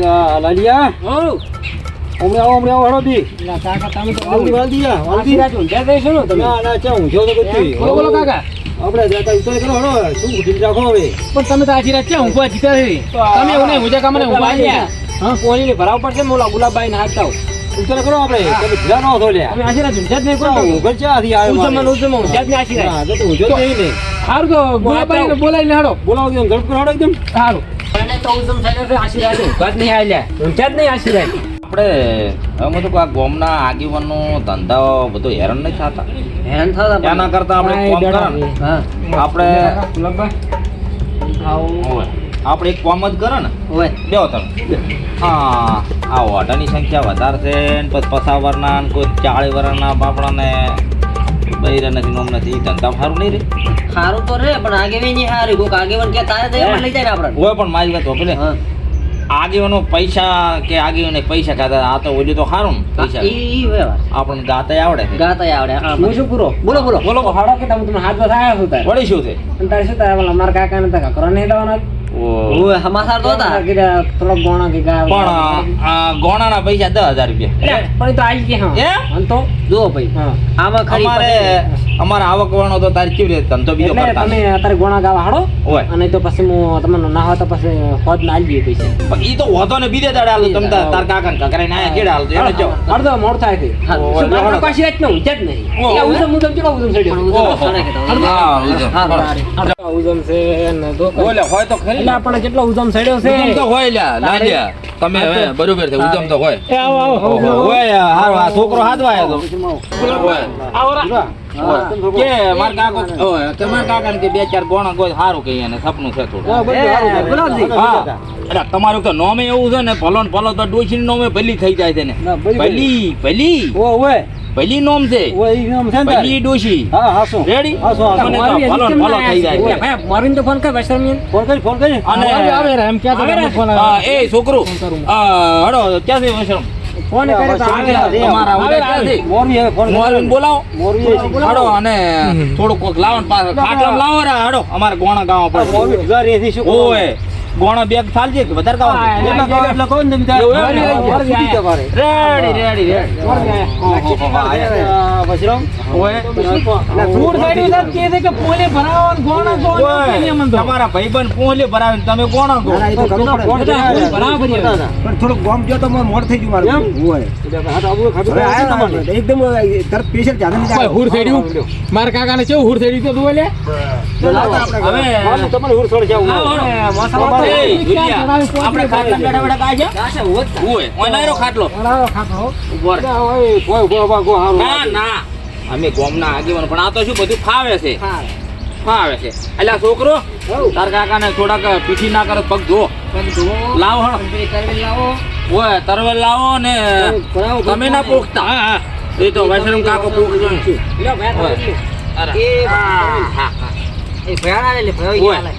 લાલિયા ઓ હમણાં આવો હમણાં આવો હળો ના કાકા તમે તો ને ના ના ચા તો. બોલો બોલો કાકા. આપણે જતા ઉતરે કરો હળો શું ઉઠીને રાખો હવે? પણ તમે તો આશીર્વાદ ચા ઊંઘવા જીતા છે? તમે નહીં ઊંઝા કામને ઊંઘવા ગયા હા? પોલીને ભરાવ પડશે મોલા ગુલાબભાઈ ને હાથતા ઉતરે કરો આપણે તમે ધ્યાન ન થો લ્યા. તમે આશીર્વાદ ઊંઝા જ નહીં કોણ ચા ઊંઘર આવ્યો ને આશીર્વાદ હા, તો તો જ નહીં ને. સારું તો ગુલાબભાઈ બોલાવીને હાડો બોલાવો એકદમ ઝડપ કરો એકદમ. આશીર્વાદ નહીં જ નહીં આશીર્વાદ આપણે હવે બધું આ ગોમના આગેવાનો ધંધાઓ બધું હેરાન નહીં થતા. હેરાન થતા એના કરતા આપણે કોમ કરો આપણે એક કોમ જ કરો ને ઓય. બેહો તમે. હા આ ઓઢાની સંખ્યા વધારે છે ને પછી પસાવરના કોઈ ચાળીસ વર્ષના બાપડાને બૈરા નથી નોમના થી ઈ ધંધા સારું નહીં રે? સારું તો રે પણ આગેવાન નહીં હારી કોક આગેવાન કે તારે તો એમાં લઈ જાય ને આપણે. હોય પણ મારી વાત હા. આગેવાનો પૈસા કે આગેવાને પૈસા ખાતા આ તો ઓલું તો સારું પૈસા. ઈ આપણને ગાતા આવડે છે. ગાતા આવડે હા, હું શું પૂરો? બોલો બોલો. બોલો હાડો કે તમે તમને હાથ બતાવ્યા શું થાય વળી શું છે? તારે શું થાય પેલા અમારા કાકા ને કાકા કરવા નહીં દેવાના ઓ તો હતા. થોડોક ગોણા કે પણ ગોણાના પૈસા દસ હજાર રૂપિયા. પણ તો આવી ગયા હે? તો? જુઓ ભાઈ આમાં ખરી અમારે અમારે આવક વાળો તો તારી કેવી રીતે ધંધો બીજો કરતા. તમે અત્યારે ગોણા ગાવા હાડો હોય અને તો પછી હું તમને ના હોય તો પછી હોદ ના આલી પૈસા. પણ ઈ તો હોતો ને બીજે દાડે હાલો તમે તાર તાર કાકા ને કાકા ને આયા કેડે એને જો. અડધો મોડ થાય છે. હા, ઓહો, શું ઓહો. મારા પાસે જ ન ઊંચા નહીં ઉજમ ઉજમ ચડો ઉજમ ચડ્યો કે. હા, ઉજમ. હા, ઉજમ છે ને તો ઓલે હોય તો ખરી. એટલે આપણે કેટલો ઉજમ ચડ્યો છે? ઉજમ તો હોય લ્યા લાડ્યા તમે હવે બરોબર છે ઉજમ તો હોય. એ આવો આવો. હોય હારો આ છોકરો હાથવાયો તો. આવો રા. કે માર કાકો કે માર કાકા કે બે ચાર ગોણા કોઈ સારું કહીએ ને સપનું છે થોડું. હા, બધું સારું છે. ગુલાબજી. હા. એટલે તમારું તો નોમે એવું છે ને ભલો ભલો તો ડોશી નોમે ભલી થઈ જાય છે ને. ભલી, ભલી. ઓય. ભલી નોમ છે. ઓય ઈ છે ભલી ડોશી. હા હા શું રેડી હા શું હા, મને તો થઈ જાય? ભાઈ, મારીને તો ફોન કર વૈષ્ણવ ફોન કરી ફોન કરી. અને આવે રે, એમ કે ફોન આવે. હા, એ છોકરો. હા, હડો? ફોન કરે તો આવે. તમારા આવે હવે ફોન બોલાવો. મોરબી છે. હડો અને થોડું કોક લાવો ને પાછળ ખાટલામાં લાવો. રે હડો. અમારે ગોણા ગાવા મોરબી પડે જુદા શું ઓય. ગોણા બેગ ચાલજે કે વધારે ગાવા એટલા ને? તમે. Ready ready ready Vashram? ઓય દૂર સાઈડ વાત કહે છે કે પોલે ભરાવો ને ગોણા ગોણા ઓય, અમને તો. તમારા ભાઈબંધ પોલે ભરાવીને તમે કોણ ગો. બરાબર. પણ થોડુંક ગોમ ગયો તો મને મોડ થઈ ગયું મારું. ને, એકદમ તરત નહીં ઓય, જાય. હુર થેડ્યું. મારા કાકાને કેવું હુર થેડ્યું? તો તું લે. હવે તમારે હુર થોડી જાવું. આપણે ખાટલા બેઠા બેઠા છે? ને. ખાટલો. ઊભો. ના, ઓય, ઓય, ઊભો, ઊભો, ઊભો, હારું. ના ના. અમે ગોમના આગેવાન પણ આ તો શું બધું ફાવે છે? ફાવે. છે. એટલે છોકરો તાર કાકાને થોડાક પીઠી ના કરે પગ ધો લાવો લાવો. ઓય તરવેલ લાવો ને તમે ના પોખતા. હા હા. એ તો વૈષ્ણવ કાકો. અરે. એ હા, હા, હા. ભેળા લે લે ભેળો ઈ ઓય. હાલે. હા. લાવીએ, તારે અલ્યા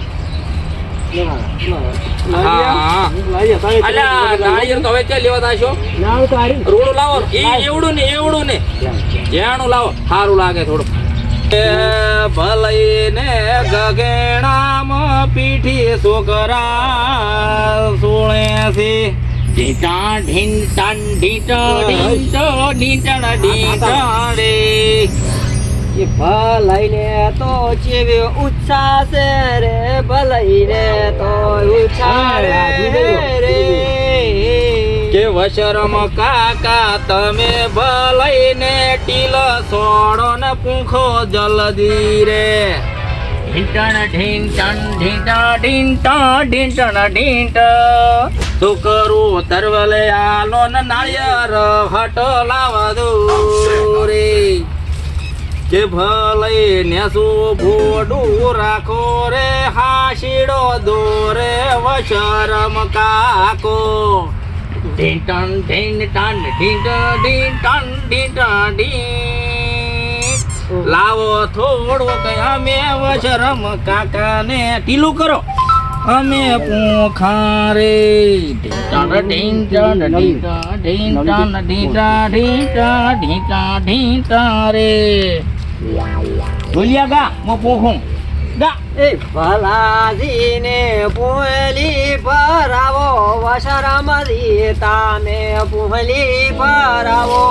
નાળિયેર લેવા ના સારું લાગે થોડું ભલઈ ને ગગેણામાં પીઠી છોકરા સુણે છે ઢીટા ઢીંટણ ઢીટા ઢીંટો ઢીંટણ ઢીંટણ રે એ ભલાઈને તો ચેવે ઉત્સાહ છે રે, ભલાઈને તો ઉત્સાહ રે. કે વશરમ કાકા, તમે ભલઈને ટીલ સોડો ને પૂંખો જલદી રે. ઢીંટણ ઢીંટણ ઢીંટા ઢીંટા ઢીંટણ ઢીંટ તો કરું તરવલે આલો ને નાળિયેર, હટ લાવા દો રે કે ભલે ને ભોડું રાખો રે હાશીડો દોરે વશરમ કાકો ઢીંટણ ઢીંટણ ઢીંટ ઢીંટણ ઢીંટ ઢીંટ લાવો થોડું કે અમે વશરમ કાકાને ઢીલું કરો અમે પૂખા રે ઢીંટણ ઢીંટણ ઢીંટણ ઢીંટણ ઢીંટા ઢીંટા ઢીંટા ઢીંટા રે બોલ્યા ગા મો પૂખું. ગા. એ ભલાજીને પુહલી ભરાવો વશરમદી તામે પુહલી ભરાવો.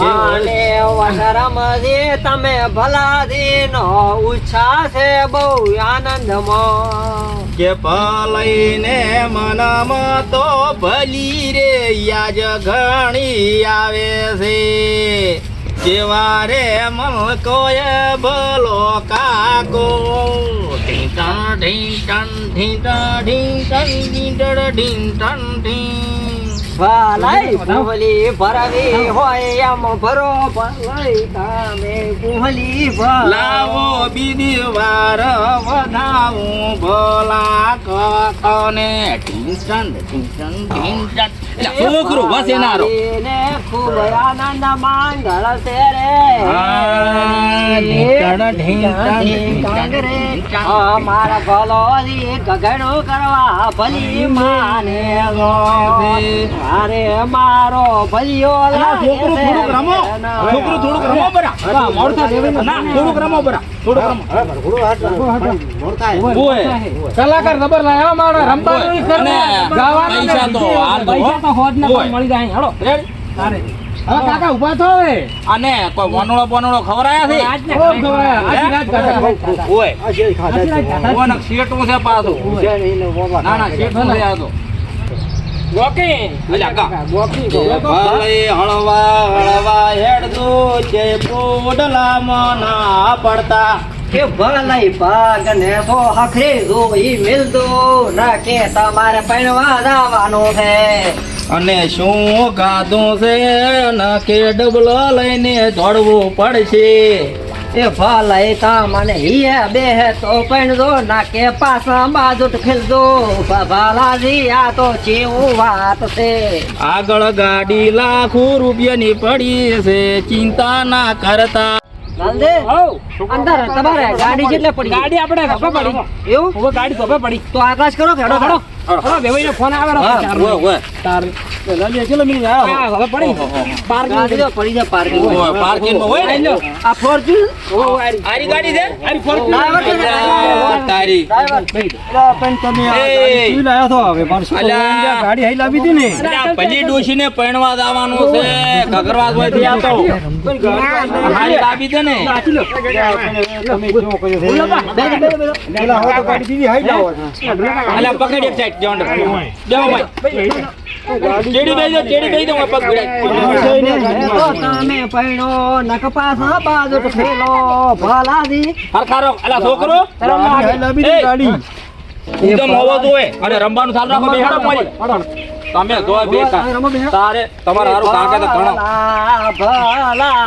અને વશરમદી તમે ભલાજીનો ઉચ્છા છે બહુ આનંદમાં. કે ભલઈને મનમાં તો ભલી રે યાજ ઘણી આવે છે. જેવા રે મન કોય ભલો કાકો? ઢીંટણ ઢીંટણ ઢીંટણ ઢીંટણ ઢીંટણ ઢીંટણ ઢીં ભલાઈ પુહલી ભરવી હોય એમ ભરો ભલાઈ તમે પુહલી ભરાવો. લાવો બીજી વાર વધાવું ભલા કખને ઢીંચન ઢીંચન ઢીંચન એટલે છોકરો વસેનારો ને ખૂબ આનંદ માંગળ છે રે. હા, ઢીંચણ, ઢીંચણ, ઢીંચણ, રે. અમારા ભલોજી ગગડો કરવા ભલી માને. અરે મારો ભલિયો થોડુંક રમો. છોકરું થોડુંક રમો બરા. મોડ થાય. ના થોડુંક રમો બરા. થોડુંક રમો. ઓય કલાકાર જબર લાયા મારા રમવાનું ઈ કરે. અને ગાવાનું પૈસા તો નથી. હાલ દો, પૈસા તો હોદ ના ઓય. મળી જાય. હેડો તારે. હવે કાકા ઊભા થો હવે. અને કોઈ વનોળો બનોળો ખવરાયા છે? આજ ને ખવરાયા આજ રાત કાકા ઓય આજ રાત કાકા ઓને શેઠું છે પાછો. ના ના શેઠું છે આ તો. ગોકી અલ્યા કા? ગોકી ભલે હળવા હળવા હેડજો જે પોડલા મના પડતા. કે ભલાઈ ભાગ ને તો હખરે જોઈ મિલતો. ના કે તમારે પૈણવા જવાનું છે. અને શું ગાધું છે? ન ડબલો લઈને દોડવું પડશે. એ ફલાય તા મને હે બે તો પૈણજો ના કે પાસા બાજુ ખેલજો ભાલાજી આ તો ચેવું વાત છે. આગળ ગાડી લાખો રૂપિયાની પડી છે. ચિંતા ના કરતા. અંદર તમારે ગાડી જેટલે પડી. ગાડી આપણે પડી. એવું? ગાડી પડી. તો આકાશ કરો ખેડો હેડો ફોન આવે હા, ઓય ઓય તાર ચલો મિનિટ હા હવે પડી પાર્કિંગ ગાડી પડી જાય પાર્કિંગ ઓય પાર્કિંગમાં હોય ને? આ ફોર્ચ્યુન આરી. ગાડી છે? આરી ડ્રાઈવર. ગાડી હાઈ લાવી પરણવા જવાનું છે. ઘગરવા જોઈતી આ તો હારી લાવી દે ને. પેલા હવે તો ગાડી દીધી હાઈ લાવો અલ્યા પકડ એક સાઈડ જોંડ દેવો ભાઈ ચેડી બેઈ દો ચેડી બેઈ દો પગ તમે પૈણો નક પાછા બાજુ ભલાજી હરખારો અલા છોકરો ગાડી હાઈ લાવી હતી ગાડી એકદમ હોવો જોઈએ અને રમવાનું ચાલુ રાખો બેહાડો મારી તમે જો બે તારે તમારે હારું કાકે તો ઘણો ભલા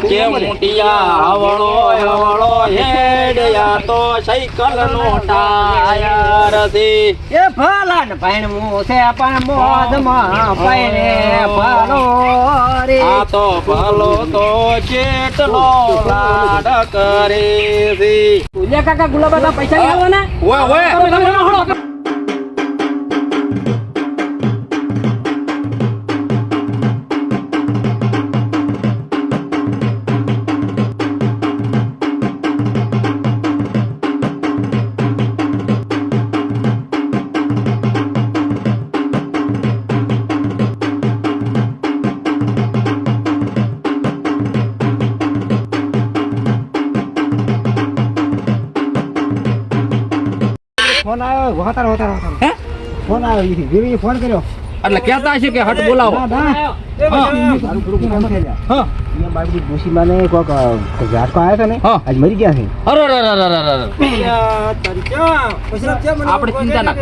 કે મોટિયા હવળો હવળો હેડયા તો સાયકલ નો ટાયર દે એ ભલા ને પૈણવું છે પણ મોજમાં પૈણે ભલો રે. આ તો ભલો તો ચેટલો લાડ કરે છે લે કાકા ગુલાબા પૈસા નહીં આલવાના ઓય. ઓય ફોન આવ્યો હોતાર હોતાર હે? ફોન આવ્યો ઈ દેવીએ ફોન કર્યો એટલે કહેતા છે કે હટ બોલાવો હા. અહીંયા બાબડી ડોશીમાને કોક ઝાટકો આવ્યો ને હા. આજ મરી ગયા છે અરે અરે અરે અરે અરે. આપણે ચિંતા ના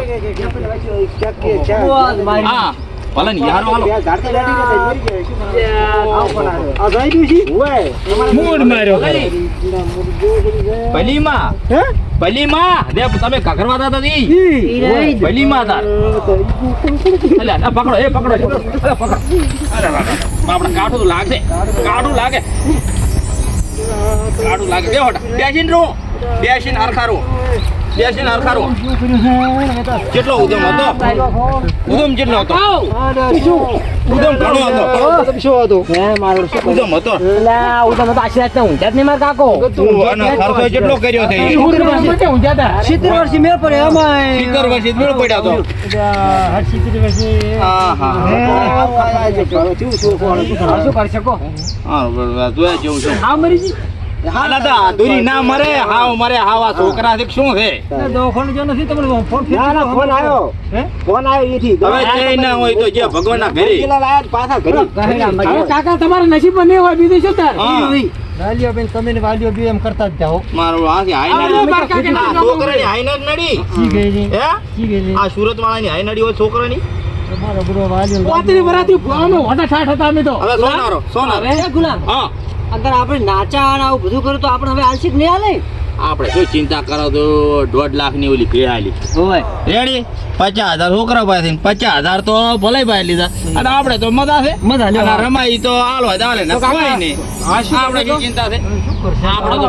ભલે ને યારો હાલો. મૂડ માર્યો ભલી માં ભલી માં દે તમે કકરવા દાદા દી. ભલી માં તાર અલે આ પકડો એ પકડો અરે પકડો અરે. આપણે કાઢું તો લાગશે. કાઢું લાગે. કાઢું લાગે. બે હોટા. બેસીને રો બેસીને હરખા રો બેસીને હરખારો કેટલો ઉદમ હતો? ઉદમ કેટલો હતો? ઉદમ ઘણો હતો. શું હતો. ઉદમ હતો એટલે હું તમે આશીર્વાદ તો ઊંઝા જ નહીં મારા કાકો ખર્ચો કેટલો કર્યો છે? સિત્તેર વર્ષથી મેળ પડે એમાં સિત્તેર વર્ષે મેળ પડ્યા તો. સિત્તેર હતો હા હા. શું કરી શકો હા બરોબર. જેવું છું. હા મરી આના તો ના મરે હાવ મરે હાવ આ છોકરા છે કે શું છે? ના ના ફોન આવ્યો. ફોન. આવ્યો એથી. હવે તે ના હોય તો જે ભગવાનના ઘરે. પેલા લાયા પાછા ઘરે. કાકા તમારા નસીબમાં નહીં હોય બીજું શું તાર? હા. તમે ને વાલીઓ બી એમ કરતા જ જાઓ. મારું આ છે હાઈ અરે નડી. ગઈ હે. આ સુરત વાળાની હાઈ નડી હોય છોકરાની? તમારો બુરો વાલીઓ પોતરી હોટા ઠાઠ હતા અમે તો. હવે સોનારો સોનારો. હવે ગુલામ. હા. અગર આપણે નાચા અને આવું બધું કર્યું તો આપણે હવે આલસી નહીં હાલે? આપણે શું ચિંતા કરો તો દોઢ લાખની ઓલી ભેળાલી હોય રેડી? પચાસ હજાર છોકરા પાસે પચાસ હજાર તો ભલે ભાઈ લીધા. અને આપણે તો મજા છે. મજા. રમાઈ તો આલો ચાલે ને. કોઈ નહીં. આપણે શું ચિંતા છે? આપણે તો